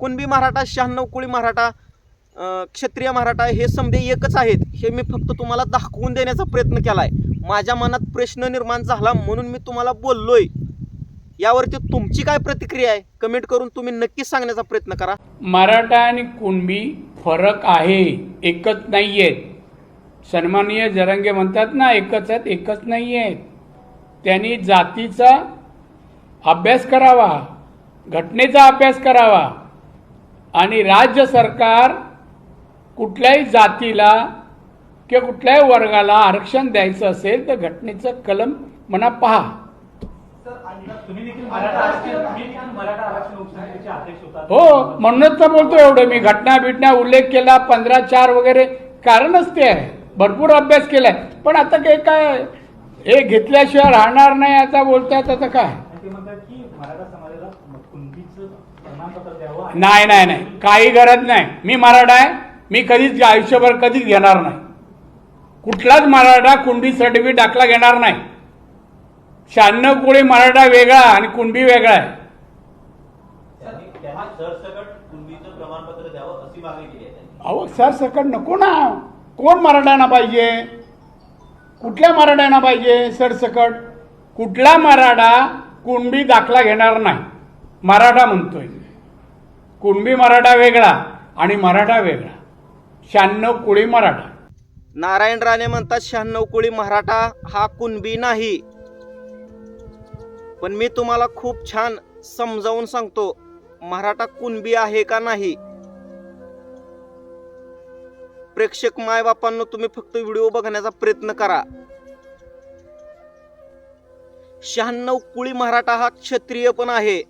कुणबी मराठा शहाण्णव कुळी मराठा क्षत्रिय मराठा हे समजे एकच आहेत हे मी फक्त तुम्हाला दाखवून देण्याचा प्रयत्न केला आहे माझ्या मनात प्रश्न निर्माण झाला म्हणून मी तुम्हाला बोललोय. यावरती तुमची काय प्रतिक्रिया आहे? कमेंट करून तुम्ही नक्कीच सांगण्याचा प्रयत्न करा. मराठा आणि कुणबी फरक आहे? एकच नाही आहेत सन्माननीय जरंगे म्हणतात ना एकच आहेत एकच नाही आहेत त्यांनी जातीचा अभ्यास करावा घटनेचा अभ्यास करावा. आणि राज्य सरकार कुठल्याही जातीला किंवा कुठल्याही वर्गाला आरक्षण द्यायचं असेल तर घटनेचं कलम म्हणा पहा. हो म्हणूनच तर बोलतो एवढं. मी घटना बिटना उल्लेख केला पंधरा चार वगैरे कारणच ते आहे. भरपूर अभ्यास केलाय. पण आता काय काय हे घेतल्याशिवाय राहणार नाही आता बोलतायत आता काय? नाही नाही नाही. काही गरज नाही. मी मराठा आहे. मी कधीच आयुष्यभर कधीच घेणार नाही. कुठलाच मराठा कुणबी सर्टिफिकेट दाखला घेणार नाही. शहाण्णव कोळी मराठा वेगळा आणि कुणबी वेगळा आहे. त्यांनी त्यांनी सरसकट कुणबीचं प्रमाणपत्र द्यावं अशी मागणी केली आहे त्यांनी. अहो सरसकट नको ना. कोण मराठ्यांना पाहिजे? कुठल्या मराठ्यांना पाहिजे सरसकट? कुठला मराठा कुणबी दाखला घेणार नाही. मराठा म्हणतोय. कुणबी मराठा वेगळा आणि मराठा वेगळा. शहाण्णव कुळी मराठा. नारायण राणे म्हणतात शहाण्णव कुळी मराठा हा कुणबी नाही. पण मी तुम्हाला खूप छान समजावून सांगतो मराठा कुणबी आहे का नाही? प्रेक्षक मायबापांना तुम्ही फक्त व्हिडिओ बघण्याचा प्रयत्न करा. शहाण्णव कुळी मराठा हा क्षत्रिय पण आहे.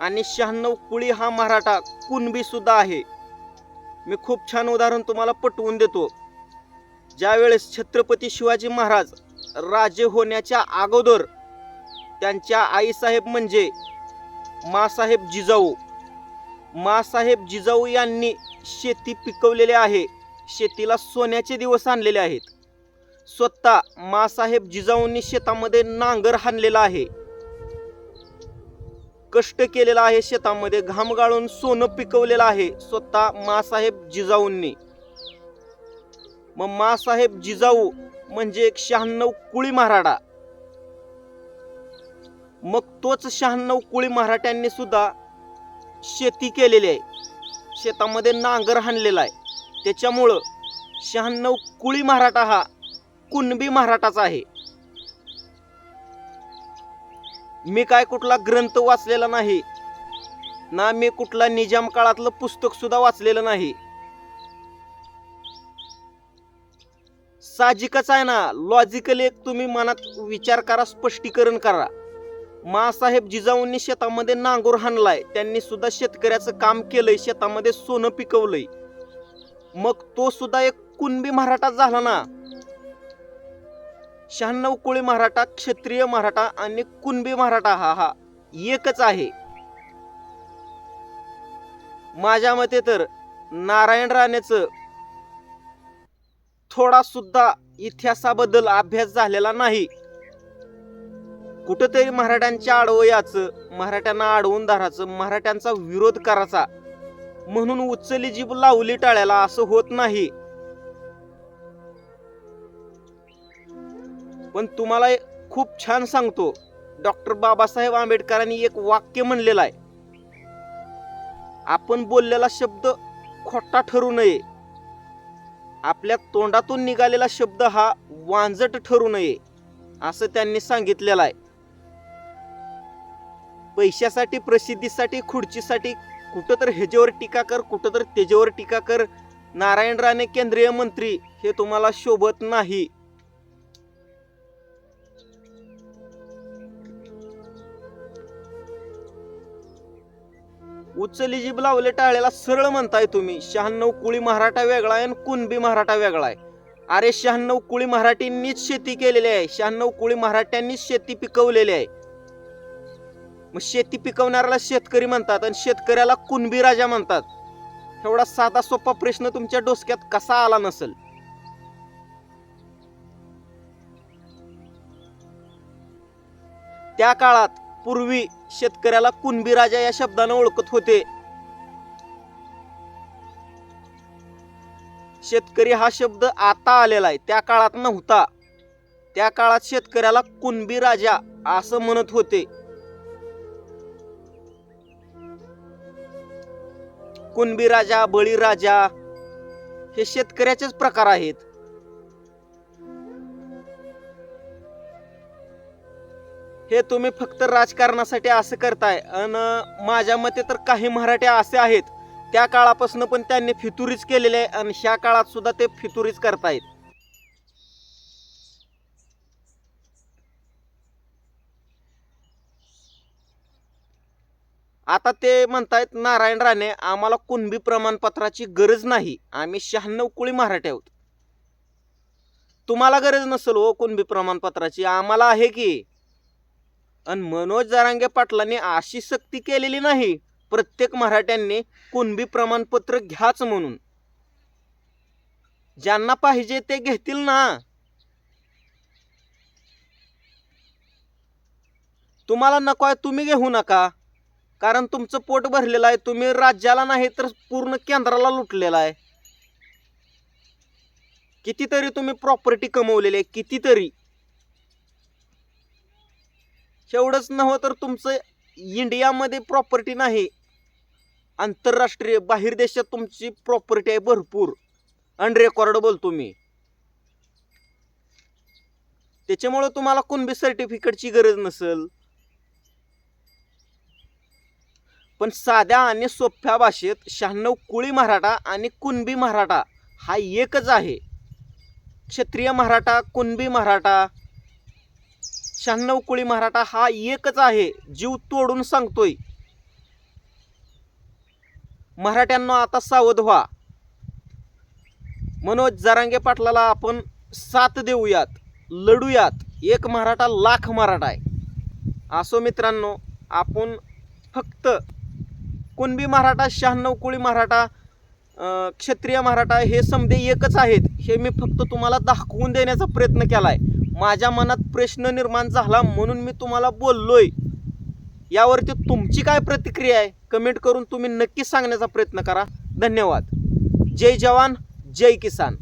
आणि शहाण्णव कुळी हा मराठा कुणबी सुद्धा आहे. मी खूप छान उदाहरण तुम्हाला पटवून देतो. ज्यावेळेस छत्रपती शिवाजी महाराज राजे होण्याच्या अगोदर त्यांच्या आईसाहेब म्हणजे मासाहेब जिजाऊ मासाहेब जिजाऊ यांनी शेती पिकवलेली आहे. शेतीला सोन्याचे दिवस आणलेले आहेत. स्वतः मासाहेब जिजाऊंनी शेतामध्ये नांगर हाणलेला आहे. कष्ट केलेला आहे शेतामध्ये घाम गाळून सोनं पिकवलेलं आहे स्वतः मासाहेब जिजाऊंनी. मग मासाहेब जिजाऊ म्हणजे एक शहाण्णव कुळी मराठा मग तोच शहाण्णव कुळी मराठ्यांनी सुद्धा शेती केलेली आहे. शेतामध्ये नांगर हाणलेला आहे. त्याच्यामुळं शहाण्णव कुळी मराठा हा कुणबी मराठाच आहे. मी काय कुठला ग्रंथ वाचलेला नाही ना मी कुठला निजाम काळातलं पुस्तक सुद्धा वाचलेलं नाही. साहजिकच आहे ना लॉजिकल एक तुम्ही मनात विचार करा स्पष्टीकरण करा. मासाहेब जिजाऊंनी शेतामध्ये नांगोर हाणलाय त्यांनी सुद्धा शेतकऱ्याचं काम केलंय शेतामध्ये सोनं पिकवलंय. मग तो सुद्धा एक कुणबी मराठा झाला ना शहाण्णव कोळी मराठा क्षत्रिय मराठा आणि कुणबी मराठा हा हा एकच आहे. माझ्या मते तर नारायण राणेचं थोडा सुद्धा इतिहासाबद्दल अभ्यास झालेला नाही. कुठंतरी मराठ्यांच्या आडव याचं मराठ्यांना अडवून धरायचं मराठ्यांचा विरोध करायचा म्हणून उचली जीभ लावली टाळ्याला असं होत नाही. पण तुम्हाला खूप छान सांगतो डॉक्टर बाबासाहेब आंबेडकरांनी एक वाक्य म्हणलेलं आहे. आपण बोललेला शब्द खोटा ठरू नये. आपल्या तोंडातून निघालेला शब्द हा वांजट ठरू नये असं त्यांनी सांगितलेलं आहे. पैशासाठी प्रसिद्धीसाठी खुर्चीसाठी कुठं तर ह्याच्यावर टीका कर कुठं तर त्याच्यावर टीका कर. नारायण राणे केंद्रीय मंत्री हे तुम्हाला शोभत नाही. उचली जीभ लावले टाळ्याला सरळ म्हणताय तुम्ही. शहाण्णव कुळी मराठा वेगळा आहे आणि कुणबी मराठा वेगळा आहे. अरे शहाण्णव कुळी मराठींनीच शेती केलेली आहे. शहाण्णव कुळी मराठ्यांनीच शेती पिकवलेली आहे. मग शेती पिकवणाऱ्याला शेतकरी म्हणतात आणि शेतकऱ्याला कुणबी राजा म्हणतात. एवढा साधा सोपा प्रश्न तुमच्या डोसक्यात कसा आला नसेल? त्या काळात पूर्वी शेतकऱ्याला कुणबी राजा या शब्दानं ओळखत होते. शेतकरी हा शब्द आता आलेला आहे त्या काळात नव्हता. त्या काळात शेतकऱ्याला कुणबी राजा असं म्हणत होते. कुणबी राजा बळी राजा हे शेतकऱ्याचेच प्रकार आहेत. हे तुम्ही फक्त राजकारणासाठी असं करताय. आणि माझ्या मते तर काही मराठे असे आहेत. त्या काळापासून पण त्यांनी फितुरीच केलेले आहे आणि ह्या काळात सुद्धा ते फितुरीच करतायत. आता ते म्हणतायत नारायण राणे आम्हाला कुणबी प्रमाणपत्राची गरज नाही. आम्ही शहाण्णव कुळी मराठे आहोत. तुम्हाला गरज नसेल हो कुणबी प्रमाणपत्राची. आम्हाला आहे की आणि मनोज जारांगे पाटलांनी अशी सक्ती केलेली नाही. प्रत्येक मराठ्यांनी कुणबी प्रमाणपत्र घ्याच म्हणून. ज्यांना पाहिजे ते घेतील ना. तुम्हाला नको आहे तुम्ही घेऊ नका. कारण तुमचं पोट भरलेलं आहे तुम्ही राज्याला नाही तर पूर्ण केंद्राला लुटलेला आहे. कितीतरी तुम्ही प्रॉपर्टी कमवलेली आहे कितीतरी. तेवढंच नव्हतं तर तुमचं इंडियामध्ये प्रॉपर्टी नाही. आंतरराष्ट्रीय बाहेर देशात तुमची प्रॉपर्टी आहे भरपूर. अनरेकॉर्ड बोलतो मी त्याच्यामुळं तुम्हाला कुणबी सर्टिफिकेटची गरज नसेल. पण साध्या आणि सोप्या भाषेत शहाण्णव कुळी मराठा आणि कुणबी मराठा हा एकच आहे. क्षत्रिय मराठा कुणबी मराठा शहाण्णव कोळी मराठा हा एकच आहे जीव तोडून सांगतोय. मराठ्यांना आता सावध व्हा. मनोज जरांगे पाटलाला आपण साथ देऊयात लढूयात. एक मराठा लाख मराठा आहे. असो मित्रांनो आपण फक्त कुणबी मराठा शहाण्णव कुळी मराठा क्षत्रिय मराठा हे समधे एकच आहेत हे मी फक्त तुम्हाला दाखवून देण्याचा प्रयत्न केला आहे माझ्या मनात प्रश्न निर्माण झाला म्हणून मी तुम्हाला बोललोय. यावरती तुमची काय प्रतिक्रिया आहे? कमेंट करून तुम्ही नक्कीच सांगण्याचा प्रयत्न करा. धन्यवाद. जय जवान जय किसान.